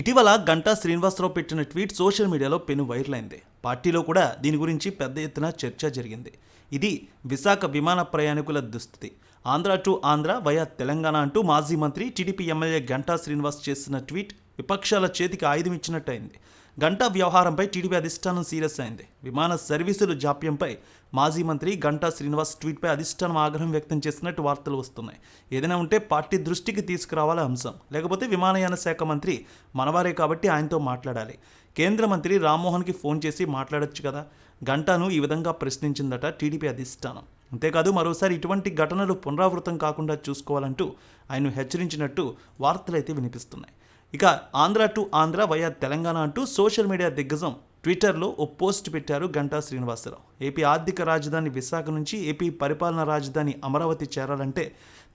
ఇటీవల గంటా శ్రీనివాసరావు పెట్టిన tweet social మీడియాలో పెను వైరల్ అయింది పార్టీలో కూడా దీని గురించి పెద్ద ఎత్తున చర్చ జరిగింది. ఇది విశాఖ విమాన ప్రయాణికుల దుస్థితి. ఆంధ్ర టు ఆంధ్ర వయా తెలంగాణ అంటూ మాజీ మంత్రి టీడీపీ ఎమ్మెల్యే గంటా శ్రీనివాస్ చేసిన ట్వీట్ విపక్షాల చేతికి ఆయుధం ఇచ్చినట్టయింది. గంటా వ్యవహారంపై టీడీపీ అధిష్టానం సీరియస్ అయింది. విమాన సర్వీసులు జాప్యంపై మాజీ మంత్రి గంటా శ్రీనివాస్ ట్వీట్పై అధిష్టానం ఆగ్రహం వ్యక్తం చేసినట్టు వార్తలు వస్తున్నాయి. ఏదైనా ఉంటే పార్టీ దృష్టికి తీసుకురావాలి అంశం. లేకపోతే విమానయాన శాఖ మంత్రి మనవారే కాబట్టి ఆయనతో మాట్లాడాలి. కేంద్ర మంత్రి రామ్మోహన్కి ఫోన్ చేసి మాట్లాడొచ్చు కదా? గంటాను ఈ విధంగా ప్రశ్నించిందట టీడీపీ అధిష్టానం. అంతేకాదు మరోసారి ఇటువంటి ఘటనలు పునరావృతం కాకుండా చూసుకోవాలంటూ ఆయన హెచ్చరించినట్టు వార్తలైతే వినిపిస్తున్నాయి. ఇక ఆంధ్ర టు ఆంధ్ర వయా తెలంగాణ అంటూ సోషల్ మీడియా దిగ్గజం. ట్విట్టర్లో ఓ పోస్ట్ పెట్టారు గంటా శ్రీనివాసరావు. ఏపీ ఆర్థిక రాజధాని విశాఖ నుంచి ఏపీ పరిపాలనా రాజధాని అమరావతి చేరాలంటే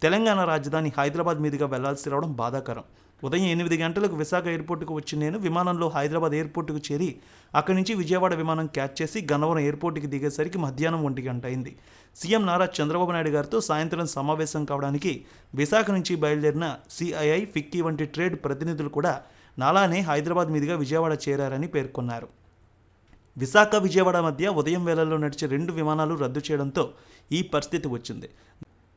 తెలంగాణ రాజధాని హైదరాబాద్ మీదుగా వెళ్ళాల్సి రావడం బాధాకరం. ఉదయం ఎనిమిది గంటలకు విశాఖ ఎయిర్పోర్టుకు వచ్చి నేను విమానంలో హైదరాబాద్ ఎయిర్పోర్టుకు చేరి అక్కడి నుంచి విజయవాడ విమానం క్యాచ్ చేసి గన్నవరం ఎయిర్పోర్టుకి దిగేసరికి మధ్యాహ్నం ఒంటి గంట అయింది. సీఎం నారా చంద్రబాబు నాయుడు గారితో సాయంత్రం సమావేశం కావడానికి విశాఖ నుంచి బయలుదేరిన సిఐఐ ఫిక్కీ వంటి ట్రేడ్ ప్రతినిధులు కూడా నాలానే హైదరాబాద్ మీదుగా విజయవాడ చేరారని పేర్కొన్నారు. విశాఖ విజయవాడ మధ్య ఉదయం వేళల్లో నడిచే రెండు విమానాలు రద్దు చేయడంతో ఈ పరిస్థితి వచ్చింది.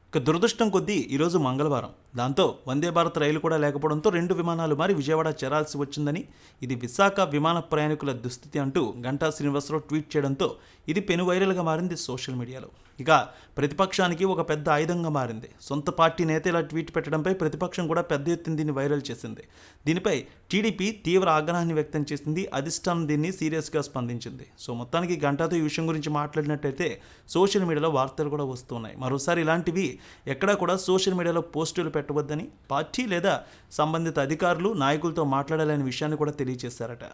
ఇక దురదృష్టం కొద్దీ ఈరోజు మంగళవారం. దాంతో వందే భారత్ రైలు కూడా లేకపోవడంతో రెండు విమానాలు మారి విజయవాడ చేరాల్సి వచ్చిందని ఇది విశాఖ విమాన ప్రయాణికుల దుస్థితి అంటూ గంటా శ్రీనివాసరావు ట్వీట్ చేయడంతో ఇది పెను వైరల్గా మారింది సోషల్ మీడియాలో. ఇక ప్రతిపక్షానికి ఒక పెద్ద ఆయుధంగా మారింది. సొంత పార్టీ నేత ఇలా ట్వీట్ పెట్టడంపై ప్రతిపక్షం కూడా పెద్ద ఎత్తున దీన్ని వైరల్ చేసింది. దీనిపై టీడీపీ తీవ్ర ఆగ్రహాన్ని వ్యక్తం చేసింది అధిష్టానం దీన్ని సీరియస్గా స్పందించింది. సో మొత్తానికి గంటాతో ఈ విషయం గురించి మాట్లాడినట్టయితే సోషల్ మీడియాలో వార్తలు కూడా వస్తున్నాయి. మరోసారి ఇలాంటివి ఎక్కడా కూడా సోషల్ మీడియాలో పోస్టులు పెట్టవద్దని పార్టీ లేదా సంబంధిత అధికారులు నాయకులతో మాట్లాడాలనే విషయాన్ని కూడా తెలియజేశారట.